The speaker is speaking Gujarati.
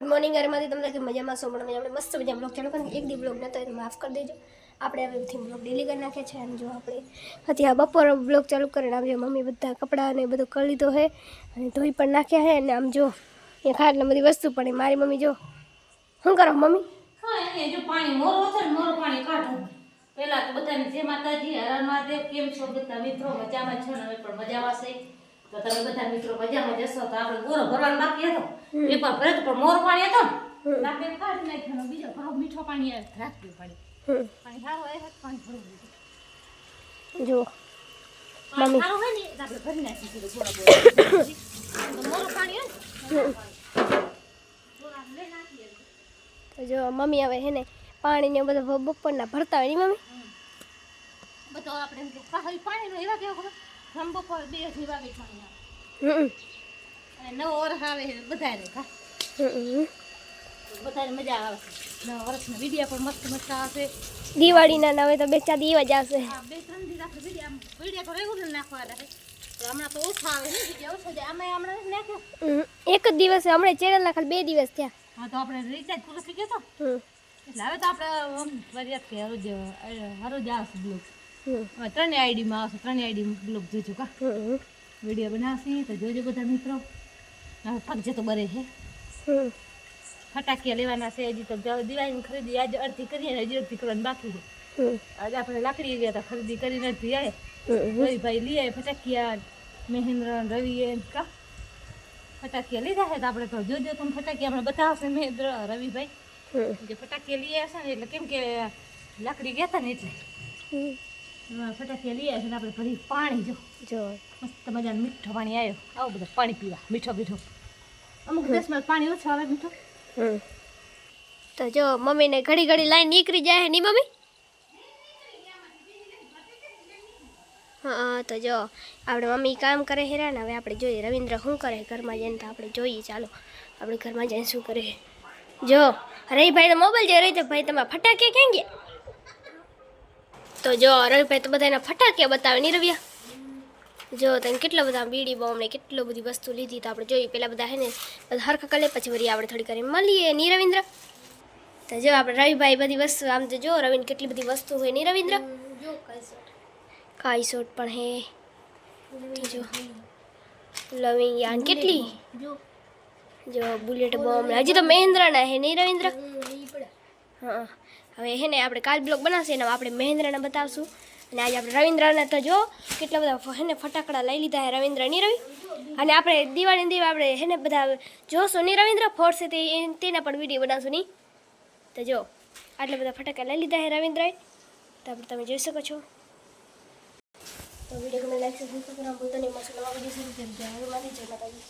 મોર્નિંગ ઘરમાંથી તમને કે મજામાં સો પણ આપણે મસ્ત મજા બ્લોગ ચાલુ કરીને એક દી બ્લોગ નતો તો માફ કરી દેજો. આપણે હવેથી બ્લોગ ડેલી કરી નાખે છે અને જો આપણે અત્યારે બપોર બ્લોગ ચાલુ કરીને આમ જો મમ્મી બધા કપડાં ને બધું કરી લીધો છે અને ધોઈ પણ નાખ્યા છે અને આમ જો એ ખાટલા બધી વસ્તુ પડી. મારી મમ્મી જો, શું કરો મમ્મી? હા જો પાણી પાણી તો બધાને જય માતાજી હરણ મહાદેવ, કેમ છો બધા મિત્રો? મજામાં છો ને? હવે પણ મજામાં છે? તો તમે બધા મિત્રો મજામાં જશો તો આપણે ગોરો ભરવાનો બાકી હતો. પેપર ભરે તો પણ મોર પાણી હતો બાકી કાઢી નાખ્યો બીજો ભાવ મીઠો પાણી રાખવું પાણી પાણી સારું આવે પાણી ભરવું દીધું જો મમ્મી. સારું હોય ને આપણે ભરી નાખી દીધું ગોળા ગોળા. મોર પાણી તો જો મમ્મી હવે હે ને પાણી ને બધું બપોરના ભરતા હોયની મમ્મી? બધો આપણે પાણી એવા કેવો ખબર? રંબો પર બે અઢી વાગે પાણી આવે હમ. અને નવો વર્ષ આવે છે બધાને કા હમ. બધાને મજા આવે નવા વર્ષના વિડીયા પણ મસ્ત મસ્ત આવશે. દિવાળીના ના હવે તો બે ચાર દીવા જ આવશે. આ બે ત્રણ દી આપણે વિડીયા વિડીયા તો રેગ્યુલર નાખવા રહે પણ હમણાં તો ઓછા આવે ને વિડીયા ઓછા જાય આમાં હમણાં નથી નાખ્યો. હમ. એક જ દિવસે હમણાં ચેનલ ના ખાલી બે દિવસ થયા. હા તો આપણે રિચાર્જ પૂરો થઈ ગયો તો? હમ. એટલે હવે તો આપણે આમ ફરિયાદ કે હરોજ હરોજ આવશે બ્લોગ ત્રણેય આઈડીમાં આવશે ત્રણેય આઈડી બ્લોગ જોજો કા વીડિયો બનાવશે તો જોજો બધા મિત્રો. પગજે તો બરે છે. ફટાકિયા લેવાના છે હજી તો દિવાળીની ખરીદી આજે અડધી કરીએ ને હજી અડધી કરવાની બાકી છે. આજે આપણે લાકડી ગયા હતા ખરીદી કરીને અડધી આવે રવિભાઈ લઈ આવે ફટાકિયા મહેન્દ્ર રવિ રવિએ કા. ફટાકિયા લીધા છે તો આપણે તો જોજો તમે ફટાકિયા આપણે બતાવશે મહેન્દ્ર રવિભાઈ જે ફટાકિયા લઈ આવ્યા છે ને એટલે કેમ કે લાકડી ગયા હતા ને એટલે. હમ એમાં ફટાકિયા લઈ આવ્યા છે ને આપણે ભરી પાણી જો. જો. મસ્ત મજાનું મીઠું પાણી આવ્યો આવું બધું પાણી પીવા. મીઠો મીઠો. અમુક દેશમાં પાણી ઓછું આવે મીઠું. તો જો મમ્મીને ઘડી ઘડી લાઈન નીકળી જાય ની મમ્મી? હા તો જો આપણે મમ્મી કામ કરે હેરા ને હવે આપણે જોઈએ રવિન્દ્ર શું કરે ઘરમાં જઈને તો આપણે જોઈએ ચાલો. આપણે ઘરમાં જઈને શું કરે જો રવિભાઈ તો મોબાઈલ જોઈ રહી તો ભાઈ તમે ફટાકે ક્યાં ગયા? તો જો રવિભાઈ તો બધાના ફટાકિયા બતાવે. નહીં રવિયા જો તને કેટલા બધા બીડી બોમ્બ ને કેટલી બધી વસ્તુ લીધી તો આપણે જોઈએ. પેલા બધા હે ને બધા હરખા કરી પછી વળી આપણે થોડી કરી મળીએ. ની રવિન્દ્ર તો જો આપણે રવિભાઈ બધી વસ્તુ આમ તો જો રવિને કેટલી બધી વસ્તુ હોય. ની રવિન્દ્ર કાઈ શોટ. પણ હે. જો લવિંગ યાન કેટલી? જો. બુલેટ બોમ્બ હજી તો મહેન્દ્રના હે. નહીં રવિન્દ્ર હા. હવે હે ને આપણે કાલ બ્લોગ બનાવશે એના આપણે મહેન્દ્રને બતાવશું. અને આજે આપણે રવિન્દ્રને તો જો, કેટલા બધા હે ને ફટાકડા લઈ લીધા હે રવિન્દ્ર, ની રવિ? અને આપણે દિવાળી દેવા આપણે હે ને બધા જોશો નહીં રવિન્દ્ર? ફોડશે તે તેના પણ વીડિયો બનાવશું નહીં તો જો, આટલા બધા ફટાકડા લઈ લીધા હે રવિન્દ્રએ. તો આપણે તમે જોઈ શકો છો. તો વીડિયો ગમે લાઈક સબસ્ક્રાઇબ કરવાનું ભૂલતા નહીં. નવા વીડિયો મારી જય માતાજી.